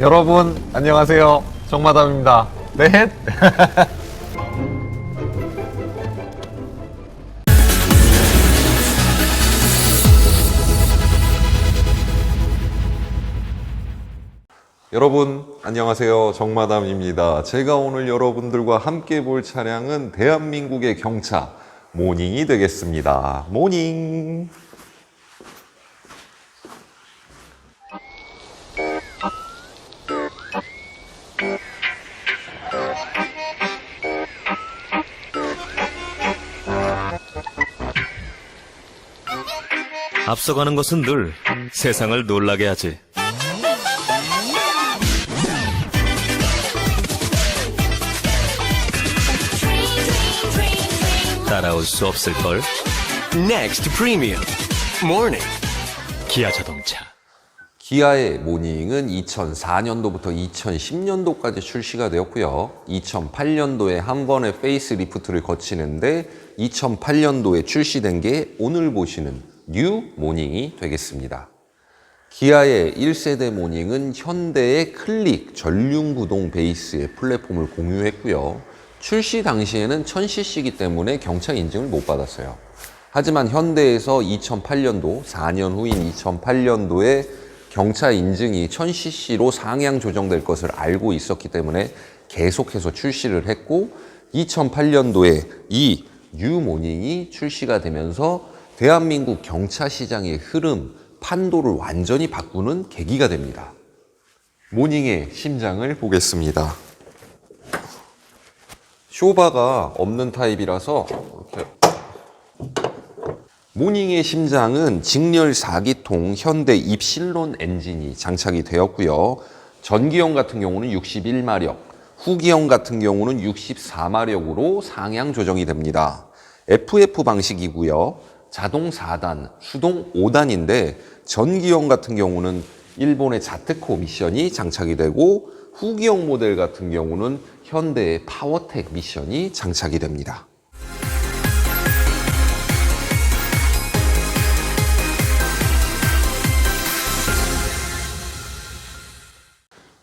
여러분 안녕하세요. 정마담입니다. 넷 여러분 안녕하세요. 정마담입니다. 제가 오늘 여러분들과 함께 볼 차량은 대한민국의 경차 모닝이 되겠습니다. 모닝 앞서가는 것은 늘 세상을 놀라게 하지. 따라올 수 없을 걸? Next Premium Morning 기아 자동차. 기아의 모닝은 2004년도부터 2010년도까지 출시가 되었고요. 2008년도에 한 번의 페이스 리프트를 거치는데 2008년도에 출시된 게 오늘 보시는 뉴 모닝이 되겠습니다. 기아의 1세대 모닝은 현대의 클릭 전륜 구동 베이스의 플랫폼을 공유했고요. 출시 당시에는 1000cc이기 때문에 경차 인증을 못 받았어요. 하지만 현대에서 2008년도, 4년 후인 2008년도에 경차 인증이 1000cc로 상향 조정될 것을 알고 있었기 때문에 계속해서 출시를 했고 2008년도에 이 뉴모닝이 출시가 되면서 대한민국 경차 시장의 흐름, 판도를 완전히 바꾸는 계기가 됩니다. 모닝의 심장을 보겠습니다. 쇼바가 없는 타입이라서 이렇게 모닝의 심장은 직렬 4기통 현대 입실론 엔진이 장착이 되었고요. 전기형 같은 경우는 61마력, 후기형 같은 경우는 64마력으로 상향 조정이 됩니다. FF 방식이고요. 자동 4단, 수동 5단인데 전기형 같은 경우는 일본의 자트코 미션이 장착이 되고 후기형 모델 같은 경우는 현대의 파워텍 미션이 장착이 됩니다.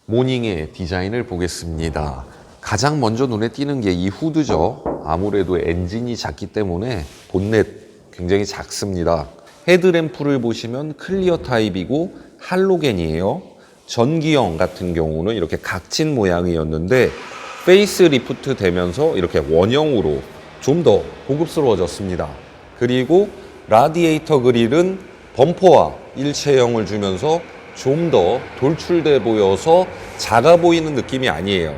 모닝의 디자인을 보겠습니다. 가장 먼저 눈에 띄는 게 이 후드죠. 아무래도 엔진이 작기 때문에 본넷 굉장히 작습니다. 헤드램프를 보시면 클리어 타입이고 할로겐이에요. 전기형 같은 경우는 이렇게 각진 모양이었는데 페이스 리프트 되면서 이렇게 원형으로 좀 더 고급스러워졌습니다. 그리고 라디에이터 그릴은 범퍼와 일체형을 주면서 좀 더 돌출돼 보여서 작아 보이는 느낌이 아니에요.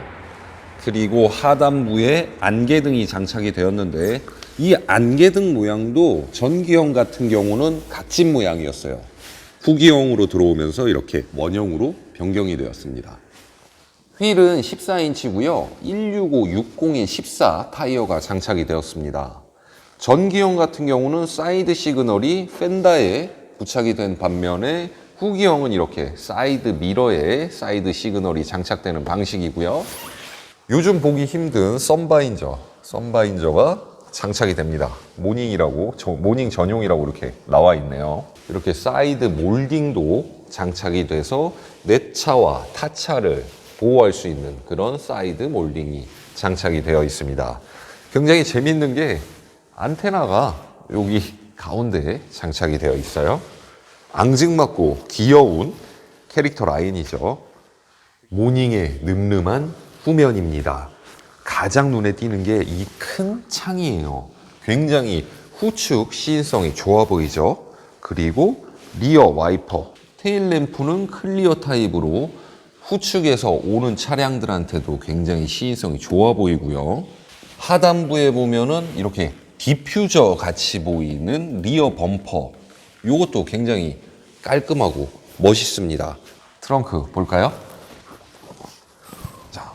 그리고 하단부에 안개등이 장착이 되었는데 이 안개등 모양도 전기형 같은 경우는 각진 모양이었어요. 후기형으로 들어오면서 이렇게 원형으로 변경이 되었습니다. 휠은 14인치고요. 16560인 14 타이어가 장착이 되었습니다. 전기형 같은 경우는 사이드 시그널이 펜다에 부착이 된 반면에 후기형은 이렇게 사이드 미러에 사이드 시그널이 장착되는 방식이고요. 요즘 보기 힘든 썬바인저, 썬바인저가 장착이 됩니다. 모닝이라고, 저- 모닝 전용이라고 이렇게 나와 있네요. 이렇게 사이드 몰딩도 장착이 돼서 내 차와 타 차를 보호할 수 있는 그런 사이드 몰딩이 장착이 되어 있습니다. 굉장히 재밌는 게 안테나가 여기 가운데에 장착이 되어 있어요. 앙증맞고 귀여운 캐릭터 라인이죠. 모닝의 늠름한 후면입니다. 가장 눈에 띄는 게 이 큰 창이에요. 굉장히 후축 시인성이 좋아 보이죠? 그리고 리어 와이퍼, 테일 램프는 클리어 타입으로 후축에서 오는 차량들한테도 굉장히 시인성이 좋아 보이고요. 하단부에 보면은 이렇게 디퓨저 같이 보이는 리어 범퍼. 이것도 굉장히 깔끔하고 멋있습니다. 트렁크 볼까요? 자,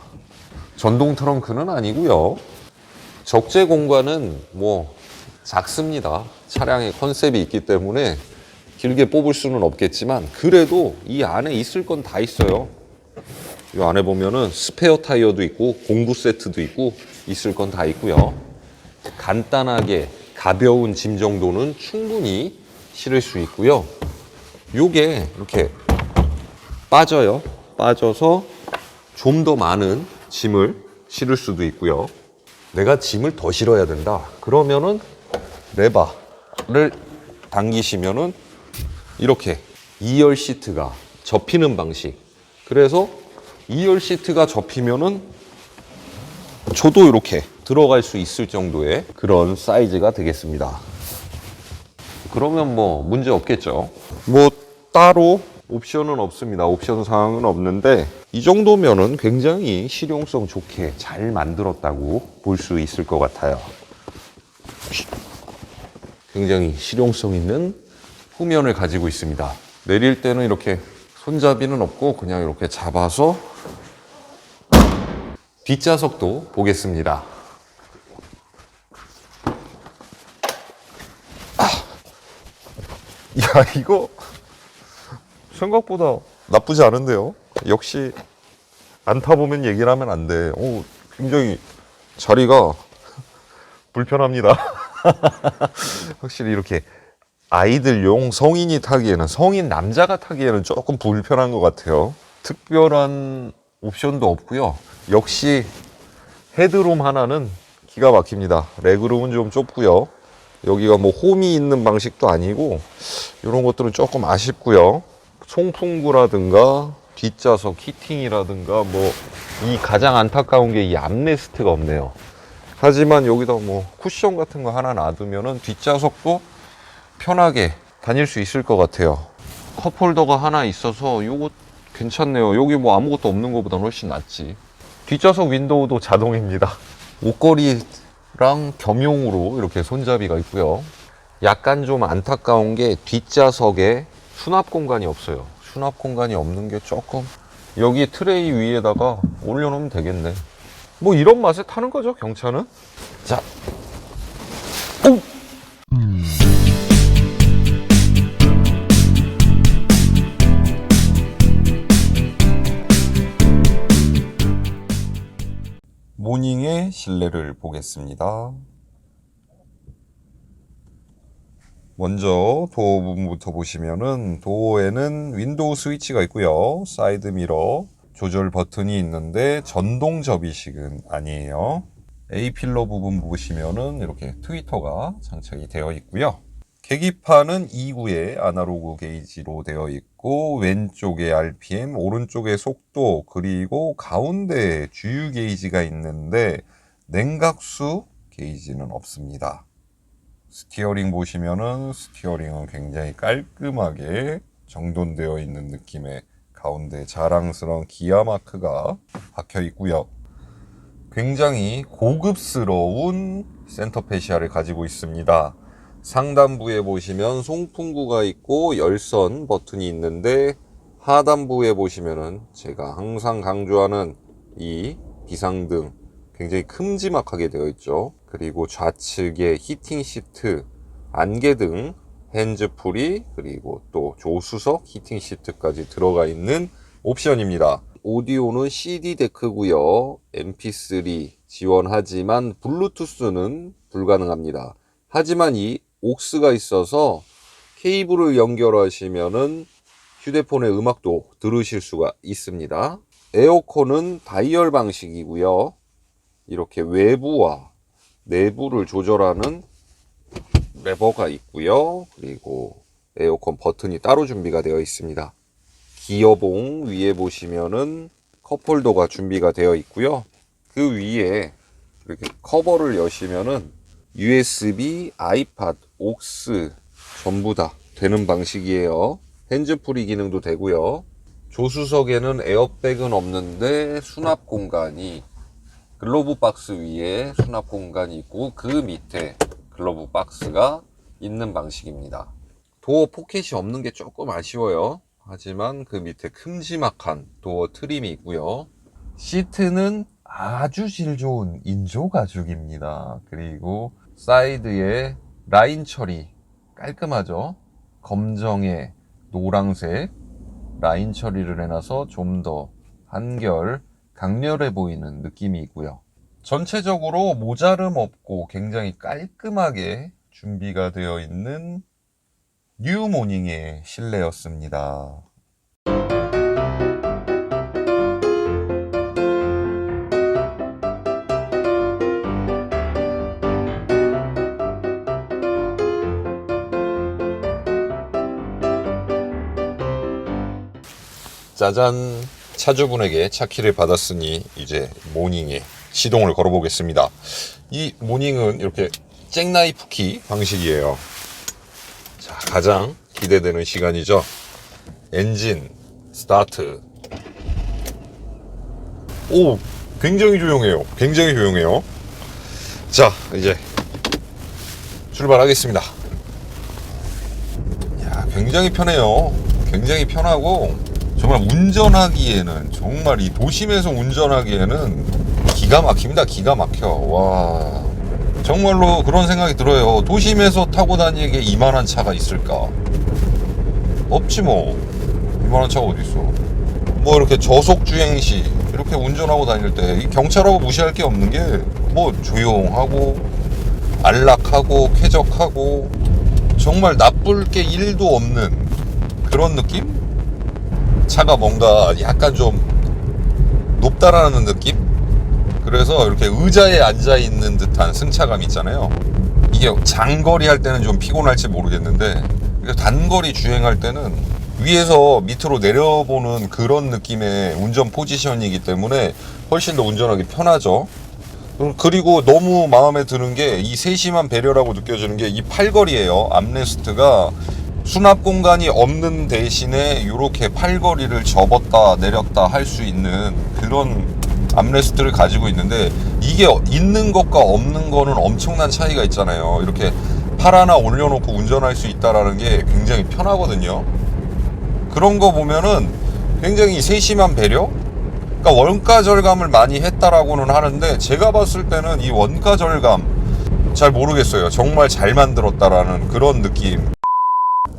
전동 트렁크는 아니고요. 적재 공간은 뭐 작습니다. 차량의 컨셉이 있기 때문에 길게 뽑을 수는 없겠지만 그래도 이 안에 있을 건 다 있어요. 이 안에 보면은 스페어 타이어도 있고 공구 세트도 있고 있을 건 다 있고요. 간단하게 가벼운 짐 정도는 충분히 실을 수 있고요. 요게 이렇게 빠져요. 빠져서 좀 더 많은 짐을 실을 수도 있고요. 내가 짐을 더 실어야 된다. 그러면은 레바를 당기시면은 이렇게 2열 시트가 접히는 방식. 그래서 2열 시트가 접히면은 저도 이렇게 들어갈 수 있을 정도의 그런 사이즈가 되겠습니다. 그러면 뭐 문제 없겠죠. 뭐 따로 옵션은 없습니다. 옵션 사항은 없는데 이 정도면은 굉장히 실용성 좋게 잘 만들었다고 볼 수 있을 것 같아요. 굉장히 실용성 있는 후면을 가지고 있습니다. 내릴 때는 이렇게 손잡이는 없고 그냥 이렇게 잡아서 뒷좌석도 보겠습니다. 아, 야 이거 생각보다 나쁘지 않은데요. 역시 안 타보면 얘기를 하면 안 돼. 오, 굉장히 자리가 불편합니다. 확실히 이렇게 아이들용 성인이 타기에는 성인 남자가 타기에는 조금 불편한 것 같아요. 특별한 옵션도 없고요. 역시 헤드룸 하나는 기가 막힙니다. 레그룸은 좀 좁고요. 여기가 뭐 홈이 있는 방식도 아니고 이런 것들은 조금 아쉽고요. 송풍구라든가 뒷좌석 히팅이라든가 뭐 이 가장 안타까운 게 이 암레스트가 없네요. 하지만 여기다 뭐 쿠션 같은 거 하나 놔두면은 뒷좌석도 편하게 다닐 수 있을 것 같아요. 컵홀더가 하나 있어서 요거 괜찮네요. 여기 뭐 아무것도 없는 것보다 훨씬 낫지. 뒷좌석 윈도우도 자동입니다. 옷걸이랑 겸용으로 이렇게 손잡이가 있고요. 약간 좀 안타까운 게 뒷좌석에 수납 공간이 없어요. 수납 공간이 없는 게 조금 여기 트레이 위에다가 올려놓으면 되겠네. 뭐 이런 맛에 타는 거죠, 경차는? 자, 오! 모닝의 실내를 보겠습니다. 먼저 도어 부분부터 보시면은 도어에는 윈도우 스위치가 있고요. 사이드 미러 조절 버튼이 있는데 전동 접이식은 아니에요. A 필러 부분 보시면은 이렇게 트위터가 장착이 되어 있고요. 계기판은 2구의 아날로그 게이지로 되어 있고 왼쪽에 RPM, 오른쪽에 속도 그리고 가운데 주유 게이지가 있는데 냉각수 게이지는 없습니다. 스티어링 보시면은 스티어링은 굉장히 깔끔하게 정돈되어 있는 느낌의 가운데 자랑스러운 기아 마크가 박혀 있고요. 굉장히 고급스러운 센터 페시아를 가지고 있습니다. 상단부에 보시면 송풍구가 있고 열선 버튼이 있는데 하단부에 보시면은 제가 항상 강조하는 이 비상등 굉장히 큼지막하게 되어 있죠. 그리고 좌측에 히팅 시트, 안개 등, 핸즈풀이 그리고 또 조수석 히팅 시트까지 들어가 있는 옵션입니다. 오디오는 CD 데크고요. MP3 지원하지만 블루투스는 불가능합니다. 하지만 이 옥스가 있어서 케이블을 연결하시면은 휴대폰의 음악도 들으실 수가 있습니다. 에어컨은 다이얼 방식이고요. 이렇게 외부와 내부를 조절하는 레버가 있고요. 그리고 에어컨 버튼이 따로 준비가 되어 있습니다. 기어봉 위에 보시면은 컵홀더가 준비가 되어 있고요. 그 위에 이렇게 커버를 여시면은 USB, 아이팟, 옥스 전부 다 되는 방식이에요. 핸즈프리 기능도 되고요. 조수석에는 에어백은 없는데 수납 공간이 글로브 박스 위에 수납 공간이 있고 그 밑에 글로브 박스가 있는 방식입니다. 도어 포켓이 없는 게 조금 아쉬워요. 하지만 그 밑에 큼지막한 도어 트림이 있고요. 시트는 아주 질 좋은 인조 가죽입니다. 그리고 사이드에 라인 처리 깔끔하죠. 검정에 노랑색 라인 처리를 해놔서 좀 더 한결 강렬해 보이는 느낌이 있고요. 전체적으로 모자름 없고 굉장히 깔끔하게 준비가 되어 있는 뉴모닝의 실내였습니다. 짜잔 차주분에게 차 키를 받았으니 이제 모닝에 시동을 걸어 보겠습니다. 이 모닝은 이렇게 잭나이프 키 방식이에요. 자, 가장 기대되는 시간이죠. 엔진 스타트. 오, 굉장히 조용해요. 굉장히 조용해요. 자, 이제 출발하겠습니다. 야, 굉장히 편해요. 굉장히 편하고 정말 운전하기에는 정말 이 도심에서 운전하기에는 기가 막힙니다. 기가 막혀. 와. 정말로 그런 생각이 들어요. 도심에서 타고 다니기에 이만한 차가 있을까? 없지 뭐. 이만한 차가 어디 있어? 뭐 이렇게 저속 주행 시 이렇게 운전하고 다닐 때이 경차라고 무시할 게 없는 게 뭐 조용하고 안락하고 쾌적하고 정말 나쁠 게 1도 없는 그런 느낌? 차가 뭔가 약간 좀 높다라는 느낌? 그래서 이렇게 의자에 앉아 있는 듯한 승차감 있잖아요. 이게 장거리 할 때는 좀 피곤할지 모르겠는데 단거리 주행할 때는 위에서 밑으로 내려보는 그런 느낌의 운전 포지션이기 때문에 훨씬 더 운전하기 편하죠. 그리고 너무 마음에 드는 게 이 세심한 배려라고 느껴지는 게 이 팔걸이에요. 암레스트가 수납 공간이 없는 대신에 이렇게 팔걸이를 접었다 내렸다 할 수 있는 그런 암레스트를 가지고 있는데 이게 있는 것과 없는 거는 엄청난 차이가 있잖아요. 이렇게 팔 하나 올려놓고 운전할 수 있다라는 게 굉장히 편하거든요. 그런 거 보면은 굉장히 세심한 배려? 그러니까 원가 절감을 많이 했다라고는 하는데 제가 봤을 때는 이 원가 절감 잘 모르겠어요. 정말 잘 만들었다라는 그런 느낌.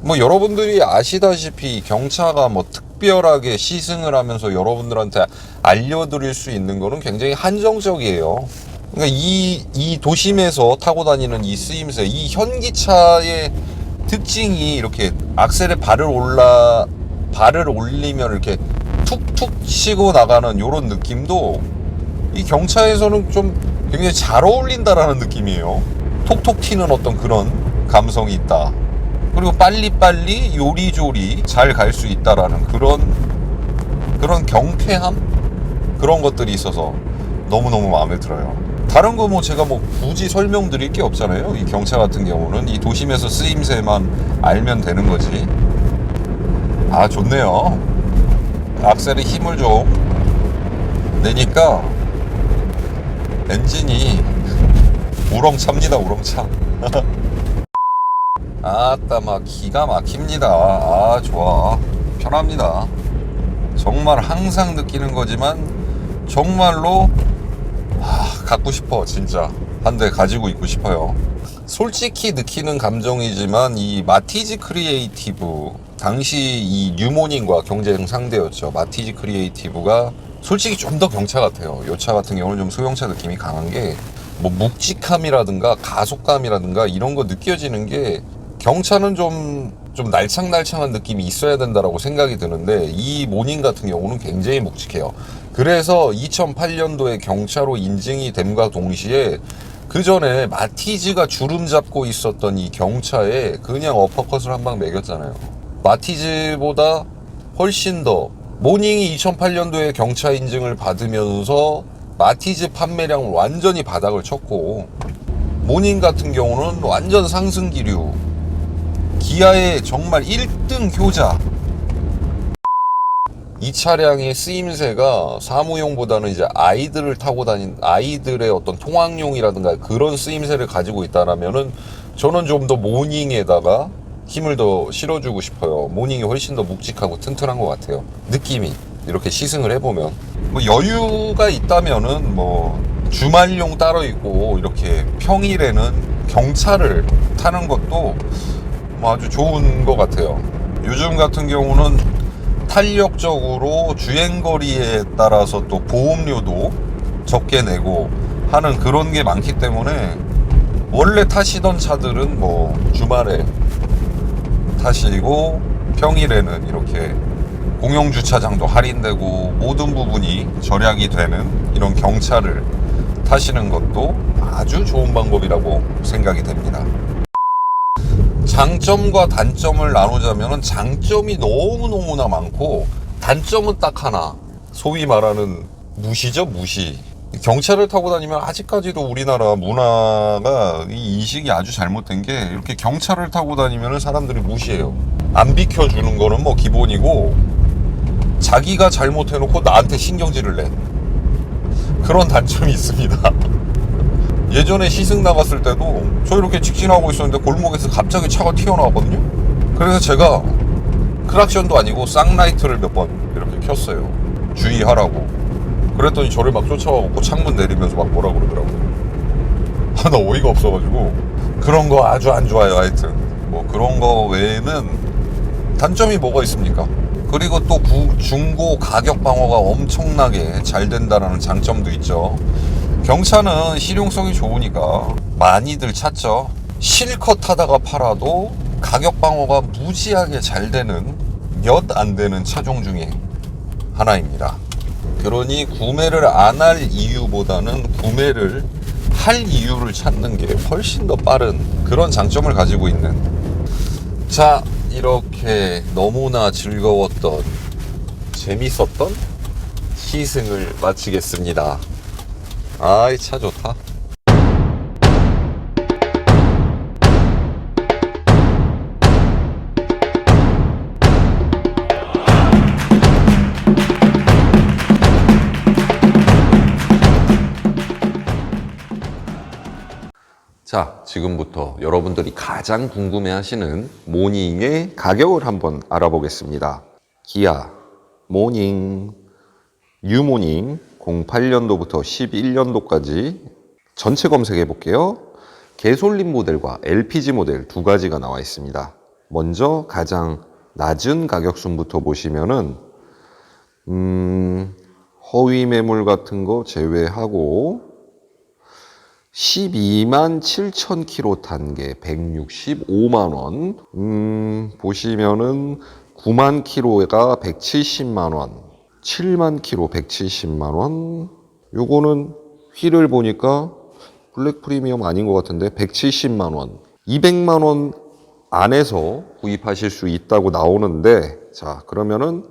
뭐 여러분들이 아시다시피 경차가 뭐 특별하게 시승을 하면서 여러분들한테 알려드릴 수 있는 거는 굉장히 한정적이에요. 그러니까 이, 이 도심에서 타고 다니는 이 쓰임새, 이 현기차의 특징이 이렇게 악셀에 발을 올라, 발을 올리면 이렇게 툭툭 치고 나가는 이런 느낌도 이 경차에서는 좀 굉장히 잘 어울린다라는 느낌이에요. 톡톡 튀는 어떤 그런 감성이 있다. 그리고 빨리빨리 요리조리 잘 갈 수 있다라는 그런 그런 경쾌함 그런 것들이 있어서 너무너무 마음에 들어요. 다른 거 뭐 제가 뭐 굳이 설명드릴 게 없잖아요. 이 경차 같은 경우는 이 도심에서 쓰임새만 알면 되는 거지. 아 좋네요. 악셀에 힘을 좀 내니까 엔진이 우렁찹니다 우렁차. 아따 막 기가 막힙니다. 아 좋아 편합니다. 정말 항상 느끼는 거지만 정말로 아, 갖고 싶어 진짜 한 대 가지고 있고 싶어요. 솔직히 느끼는 감정이지만 이 마티즈 크리에이티브 당시 이 뉴모닝과 경쟁 상대였죠. 마티즈 크리에이티브가 솔직히 좀 더 경차 같아요. 이차 같은 경우는 좀 소형차 느낌이 강한 게 뭐 묵직함이라든가 가속감이라든가 이런 거 느껴지는 게 경차는 좀, 좀 날창날창한 느낌이 있어야 된다라고 생각이 드는데 이 모닝 같은 경우는 굉장히 묵직해요. 그래서 2008년도에 경차로 인증이 됨과 동시에 그 전에 마티즈가 주름 잡고 있었던 이 경차에 그냥 어퍼컷을 한 방 매겼잖아요. 마티즈보다 훨씬 더 모닝이 2008년도에 경차 인증을 받으면서 마티즈 판매량을 완전히 바닥을 쳤고 모닝 같은 경우는 완전 상승 기류 기아의 정말 1등 효자 이 차량의 쓰임새가 사무용보다는 이제 아이들을 타고 다닌 아이들의 어떤 통학용이라든가 그런 쓰임새를 가지고 있다라면은 저는 좀 더 모닝에다가 힘을 더 실어주고 싶어요. 모닝이 훨씬 더 묵직하고 튼튼한 것 같아요. 느낌이 이렇게 시승을 해보면 뭐 여유가 있다면은 뭐 주말용 따로 있고 이렇게 평일에는 경차를 타는 것도 뭐 아주 좋은 것 같아요. 요즘 같은 경우는 탄력적으로 주행거리에 따라서 또 보험료도 적게 내고 하는 그런 게 많기 때문에 원래 타시던 차들은 뭐 주말에 타시고 평일에는 이렇게 공영주차장도 할인되고 모든 부분이 절약이 되는 이런 경차를 타시는 것도 아주 좋은 방법이라고 생각이 됩니다. 장점과 단점을 나누자면 장점이 너무너무나 많고 단점은 딱 하나. 소위 말하는 무시죠, 무시. 경차를 타고 다니면 아직까지도 우리나라 문화가 이 인식이 아주 잘못된 게 이렇게 경차를 타고 다니면 사람들이 무시해요. 안 비켜주는 거는 뭐 기본이고 자기가 잘못해놓고 나한테 신경질을 내. 그런 단점이 있습니다. 예전에 시승 나갔을 때도 저 이렇게 직진하고 있었는데 골목에서 갑자기 차가 튀어나왔거든요. 그래서 제가 크락션도 아니고 쌍라이트를 몇 번 이렇게 켰어요. 주의하라고. 그랬더니 저를 막 쫓아와갖고 창문 내리면서 막 뭐라 그러더라고요. 아, 나 어이가 없어가지고. 그런 거 아주 안 좋아요, 하여튼. 뭐 그런 거 외에는 단점이 뭐가 있습니까? 그리고 또 구- 중고 가격 방어가 엄청나게 잘 된다는 장점도 있죠. 경차는 실용성이 좋으니까 많이들 찾죠. 실컷 타다가 팔아도 가격 방어가 무지하게 잘 되는 몇 안 되는 차종 중에 하나입니다. 그러니 구매를 안 할 이유보다는 구매를 할 이유를 찾는 게 훨씬 더 빠른 그런 장점을 가지고 있는 자 이렇게 너무나 즐거웠던 재밌었던 시승을 마치겠습니다. 아이 차 좋다. 자, 지금부터 여러분들이 가장 궁금해 하시는 모닝의 가격을 한번 알아보겠습니다. 기아 모닝 뉴모닝 08년도부터 11년도까지 전체 검색해 볼게요. 개솔린 모델과 LPG 모델 두 가지가 나와 있습니다. 먼저 가장 낮은 가격순부터 보시면은 음, 허위 매물 같은 거 제외하고 12만 7천 킬로 탄게 165만 원. 음, 보시면은 9만 킬로가 170만 원. 7만 킬로 170만 원. 요거는 휠을 보니까 블랙 프리미엄 아닌 것 같은데 170만 원. 200만 원 안에서 구입하실 수 있다고 나오는데 자, 그러면은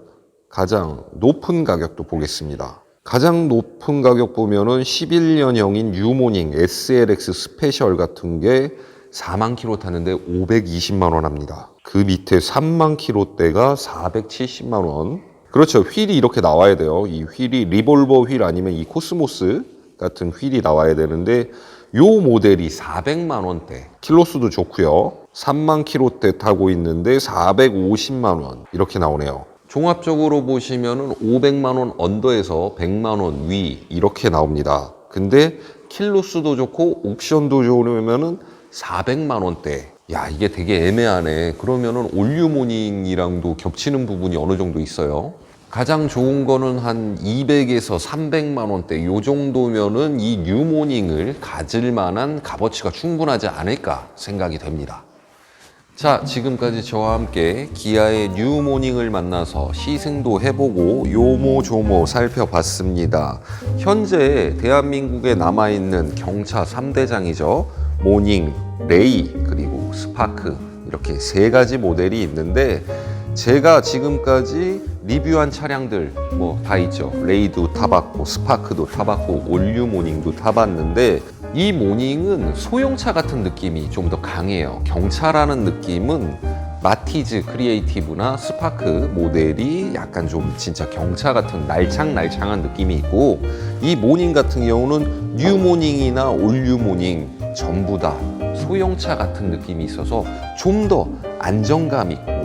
가장 높은 가격도 보겠습니다. 가장 높은 가격 보면은 11년형인 뉴모닝 SLX 스페셜 같은 게 4만 킬로 타는데 520만 원 합니다. 그 밑에 3만 킬로대가 470만 원. 그렇죠. 휠이 이렇게 나와야 돼요. 이 휠이 리볼버 휠 아니면 이 코스모스 같은 휠이 나와야 되는데 요 모델이 400만 원대. 킬로수도 좋고요. 3만 킬로대 타고 있는데 450만 원 이렇게 나오네요. 종합적으로 보시면은 500만 원 언더에서 100만 원 위 이렇게 나옵니다. 근데 킬로수도 좋고 옵션도 좋으면은 400만 원대. 야, 이게 되게 애매하네. 그러면은 올류 모닝이랑도 겹치는 부분이 어느 정도 있어요. 가장 좋은 거는 한 200에서 300만 원대 요 정도면은 이 뉴모닝을 가질 만한 값어치가 충분하지 않을까 생각이 됩니다. 자, 지금까지 저와 함께 기아의 뉴모닝을 만나서 시승도 해보고 요모조모 살펴봤습니다. 현재 대한민국에 남아있는 경차 3대장이죠. 모닝, 레이, 그리고 스파크 이렇게 세 가지 모델이 있는데 제가 지금까지 리뷰한 차량들 뭐 다 있죠. 레이도 타봤고 스파크도 타봤고 올류 모닝도 타봤는데 이 모닝은 소형차 같은 느낌이 좀 더 강해요. 경차라는 느낌은 마티즈 크리에이티브나 스파크 모델이 약간 좀 진짜 경차 같은 날창날창한 느낌이 있고 이 모닝 같은 경우는 뉴 모닝이나 올류 모닝 전부 다 소형차 같은 느낌이 있어서 좀 더 안정감 있고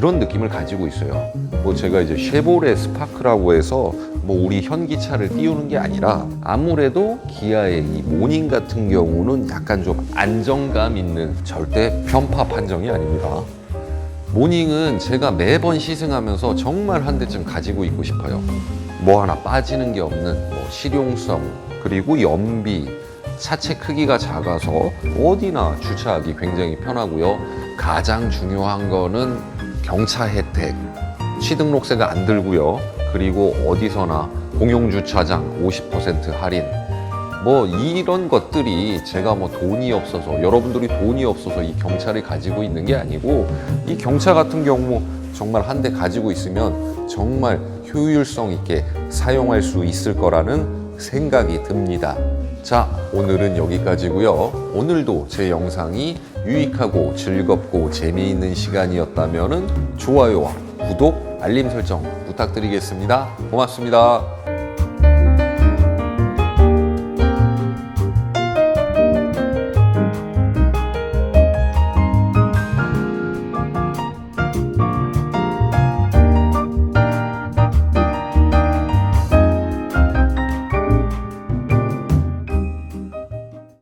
그런 느낌을 가지고 있어요. 뭐 제가 이제 쉐보레 스파크라고 해서 뭐 우리 현기차를 띄우는 게 아니라 아무래도 기아의 이 모닝 같은 경우는 약간 좀 안정감 있는 절대 편파 판정이 아닙니다. 모닝은 제가 매번 시승하면서 정말 한 대쯤 가지고 있고 싶어요. 뭐 하나 빠지는 게 없는 뭐 실용성 그리고 연비 차체 크기가 작아서 어디나 주차하기 굉장히 편하고요. 가장 중요한 거는 경차 혜택. 취등록세가 안 들고요. 그리고 어디서나 공용주차장 50% 할인. 뭐 이런 것들이 제가 뭐 돈이 없어서 여러분들이 돈이 없어서 이 경차를 가지고 있는 게 아니고 이 경차 같은 경우 뭐 정말 한 대 가지고 있으면 정말 효율성 있게 사용할 수 있을 거라는 생각이 듭니다. 자, 오늘은 여기까지고요. 오늘도 제 영상이 유익하고 즐겁고 재미있는 시간이었다면 좋아요와 구독, 알림 설정 부탁드리겠습니다. 고맙습니다.